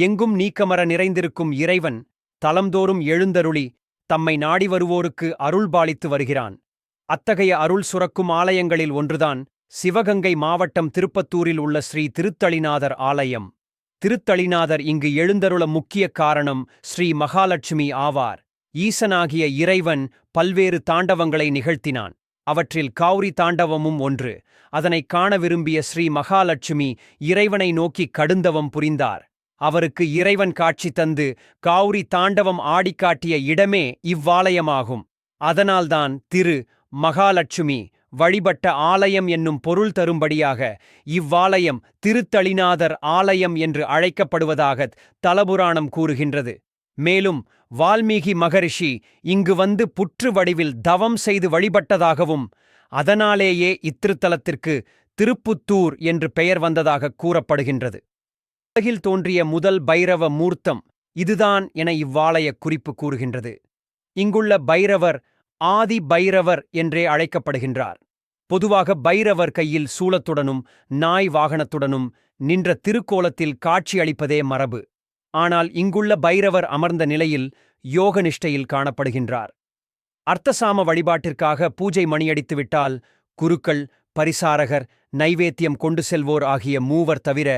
எங்கும் நீக்கமர நிறைந்திருக்கும் இறைவன் தலம்தோறும் எழுந்தருளி தம்மை நாடி வருவோருக்கு அருள்பாலித்து வருகிறான். அத்தகைய அருள் சுரக்கும் ஆலயங்களில் ஒன்றுதான் சிவகங்கை மாவட்டம் திருப்பத்தூரில் உள்ள ஸ்ரீ திருத்தளிநாதர் ஆலயம். திருத்தளிநாதர் இங்கு எழுந்தருள முக்கிய காரணம் ஸ்ரீ மகாலட்சுமி ஆவார். ஈசனாகிய இறைவன் பல்வேறு தாண்டவங்களை நிகழ்த்தினான். அவற்றில் காவிரி தாண்டவமும் ஒன்று. அதனைக் காண விரும்பிய ஸ்ரீ மகாலட்சுமி இறைவனை நோக்கி கடுந்தவம் புரிந்தார். அவருக்கு இறைவன் காட்சி தந்து காவுரி தாண்டவம் ஆடிக்காட்டிய இடமே இவ்வாலயமாகும். அதனால்தான் திரு மகாலட்சுமி வழிபட்ட ஆலயம் என்னும் பொருள் தரும்படியாக இவ்வாலயம் திருத்தளிநாதர் ஆலயம் என்று அழைக்கப்படுவதாக தலபுராணம் கூறுகின்றது. மேலும் வால்மீகி மகரிஷி இங்கு வந்து புற்று வடிவில் தவம் செய்து வழிபட்டதாகவும் அதனாலேயே இத்திருத்தலத்திற்கு திருப்புத்தூர் என்று பெயர் வந்ததாக கூறப்படுகின்றது. உலகில் தோன்றிய முதல் பைரவ மூர்த்தம் இதுதான் என இவ்வாலய குறிப்பு கூறுகின்றது. இங்குள்ள பைரவர் ஆதி பைரவர் என்றே அழைக்கப்படுகின்றார். பொதுவாக பைரவர் கையில் சூலத்துடனும் நாய் வாகனத்துடனும் நின்ற திருக்கோலத்தில் காட்சியளிப்பதே மரபு. ஆனால் இங்குள்ள பைரவர் அமர்ந்த நிலையில் யோக நிஷ்டையில் காணப்படுகின்றார். அர்த்தசாம வழிபாட்டிற்காக பூஜை மணியடித்துவிட்டால் குருக்கள் பரிசாரகர் நைவேத்தியம் கொண்டு செல்வோர் ஆகிய மூவர் தவிர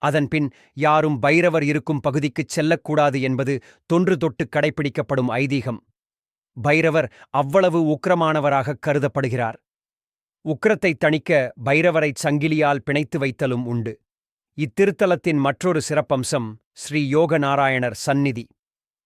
அதன்பின் யாரும் பைரவர் இருக்கும் பகுதிக்குச் செல்லக்கூடாது என்பது தொன்று தொட்டு கடைப்பிடிக்கப்படும் ஐதீகம். பைரவர் அவ்வளவு உக்கிரமானவராகக் கருதப்படுகிறார். உக்கிரத்தைத் தணிக்க பைரவரைச் சங்கிலியால் பிணைத்து வைத்தலும் உண்டு. இத்திருத்தலத்தின் மற்றொரு சிறப்பம்சம் ஸ்ரீ யோக நாராயணர் சந்நிதி.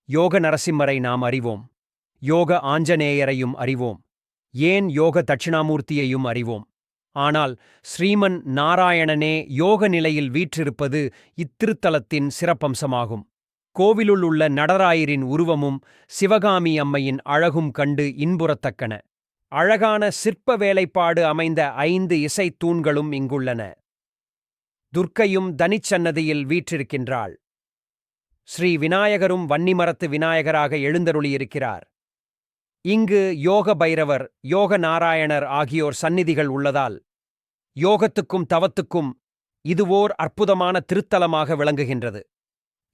யோக நரசிம்மரை நாம் அறிவோம். யோக ஆஞ்சநேயரையும் அறிவோம். ஏன் யோக தட்சிணாமூர்த்தியையும் அறிவோம்? ஆனால் ஸ்ரீமன் நாராயணனே யோக நிலையில் வீற்றிருப்பது இத்திருத்தலத்தின் சிறப்பம்சமாகும். கோவிலுள் உள்ள நடராயரின் உருவமும் சிவகாமி அம்மையின் அழகும் கண்டு இன்புறத்தக்கன. அழகான சிற்ப வேலைப்பாடு அமைந்த ஐந்து இசைத் தூண்களும் இங்குள்ளன. துர்க்கையும் தனிச்சன்னதியில் வீற்றிருக்கின்றாள். ஸ்ரீ விநாயகரும் வன்னிமரத்து விநாயகராக எழுந்தருளியிருக்கிறார். இங்கு யோக பைரவர் யோக நாராயணர் ஆகியோர் சந்நிதிகள் உள்ளதால் யோகத்துக்கும் தவத்துக்கும் இதுவோர் அற்புதமான திருத்தலமாக விளங்குகின்றது.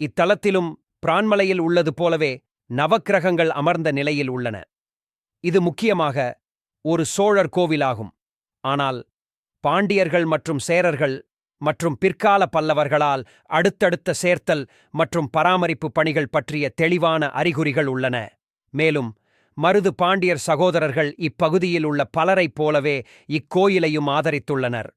இத்தலத்திலும் பிரான்மலையில் உள்ளது போலவே நவக்கிரகங்கள் அமர்ந்த நிலையில் உள்ளன. இது முக்கியமாக ஒரு சோழர் கோவிலாகும். ஆனால் பாண்டியர்கள் மற்றும் சேரர்கள் மற்றும் பிற்கால பல்லவர்களால் அடுத்தடுத்த சேர்த்தல் மற்றும் பராமரிப்பு பணிகள் பற்றிய தெளிவான அறிகுறிகள் உள்ளன. மேலும் மருது பாண்டியர் சகோதரர்கள் இப்பகுதியில் உள்ள பலரைப் போலவே இக்கோயிலையும் ஆதரித்துள்ளனர்.